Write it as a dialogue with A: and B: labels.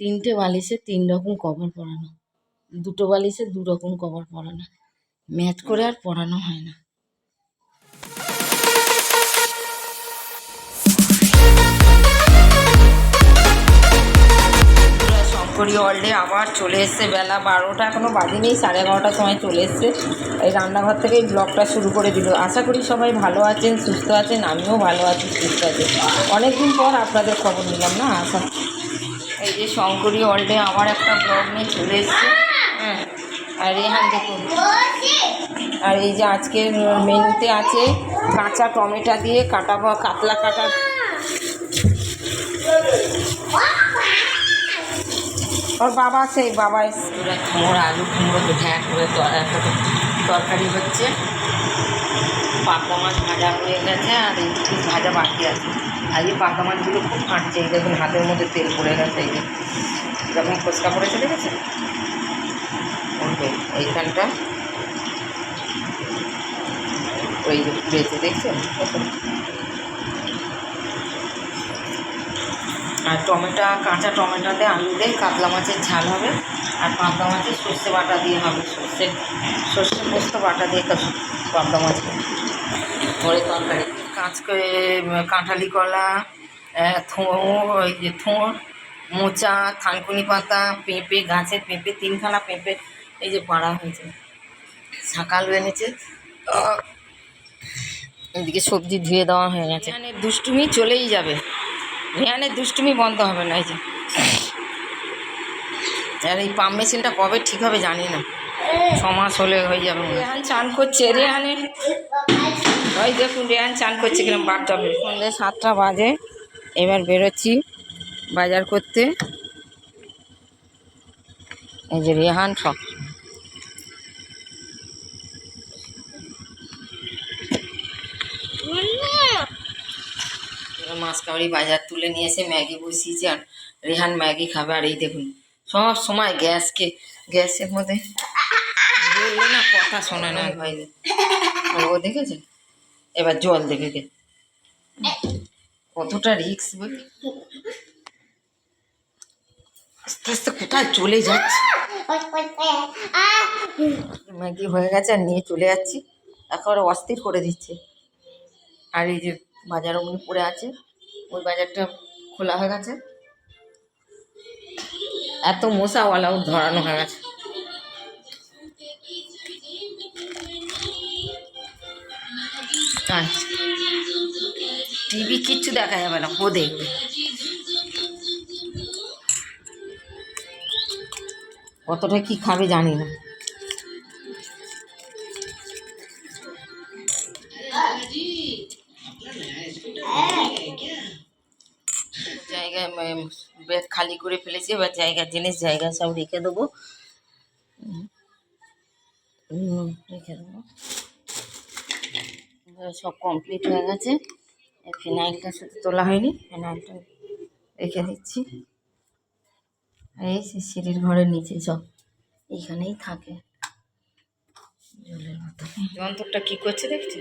A: তিনটে বালিশে তিন রকম কভার পরানো। দুটো বালিশে দু রকম কভার পরানো। ম্যাচ করে আর পরানো হয় না। শঙ্করী অলডে আবার চলে এসছে। বেলা বারোটা এখনও বাজেনি সাড়ে এগারোটার সময় চলে এসছে। এই রান্নাঘর থেকেই ব্লগটা শুরু করে দিল। আশা করি সবাই ভালো আছেন, সুস্থ আছেন, আমিও ভালো আছি, সুস্থ আছি। অনেকদিন পর আপনাদের খবর নিলাম না, আশা এই যে শঙ্করী অলডে আমার একটা ব্লগ নিয়ে চলে এসছে। হ্যাঁ আর রেহান দেখুন। আর এই যে আজকের মেনুতে আছে কাঁচা টমেটো দিয়ে কাটা বা কাতলা কাটা। ওর বাবা সেই বাবা এসে কুমড়ো আলু কুমড়ো ঢ্যাঁ করে তরকারি হচ্ছে। পাবদা মাছ ভাজা হয়ে গেছে, আর এই ভাজা বাকি আছে। আর এই মাছগুলো খুব ফাটছে, এই দেখুন হাতের মধ্যে তেল পড়ে গেছে, এই যে। যখন ফোসকা পড়েছে দেখেছে ওকে, এইখানটা। ওই যে পুড়েছে দেখছেন? আর টমেটো, কাঁচা টমেটোতে আলু দিয়ে কাতলা মাছের ঝাল হবে, আর পাবদা মাছের সর্ষে বাটা দিয়ে হবে, সর্ষে সর্ষে পোস্ত বাটা দিয়ে পাবদা মাছ। পরে তরকারি। কাঁচ করে কাঁঠালি কলা থোড় ওই যে থোড় মোচা থানকুনি পাতা পেঁপে গাছের পেঁপে তিনখানা পেঁপে এই যে পাড়া হয়েছে। সকাল এনেছে। আহ, এদিকে সবজি ধুয়ে দেওয়া হয়ে গেছে। এখানে দুষ্টুমি চলেই যাবে। রেহানের দুষ্টুমি বন্ধ হবে না এই যে। আর এই পাম্প মেশিনটা কবে ঠিক হবে জানি না। ছ মাস হলে হয়ে যাবে রেহান চান করছে রেহানের ওই দেখুন রেহান চান করছে কিরম বাথটবে সন্ধ্যে সাতটা বাজে এবার বেরোচ্ছি বাজার করতে। এই যে রেহান সব। মাছ কাউরি বাজার তুলে নিয়ে এসে ম্যাগি বসিয়েছে আর রেহান ম্যাগি খাবে আর এই দেখুন সব সময় গ্যাসকে গ্যাসের মধ্যে বললে না, কথা শোনে না ভাই ও দেখেছে? এবার জল দেবে কে? কতটা রিক্স বলি? আস্তে আস্তে কোথায় চলে যাচ্ছে? ম্যাগি হয়ে গেছে, আর নিয়ে চলে যাচ্ছি। একেবারে অস্থির করে দিচ্ছে। আর এই যে বাজার অমনি পড়ে আছে, ওই বাজারটা খোলা হয়ে গেছে। এত মশাওয়ালা ওর ধরানো হয়ে গেছে। টিভি কিচ্ছু দেখা যাবে না, ও দেখবে। কতটা কি খাবে জানি না। জায়গায় ব্যাগ খালি করে ফেলেছি, এবার জায়গার জিনিস জায়গায় সব রেখে দেবো। রেখে দেবো। সব কমপ্লিট হয়ে গেছে। ফিনাইলটা শুধু তোলা হয়নি ফিনাইলটা রেখে দিচ্ছি। এই সিঁড়ির ঘরের নিচে সব, এইখানেই থাকে। জলের বোতলে। যন্ত্রটা কি করছে দেখছি?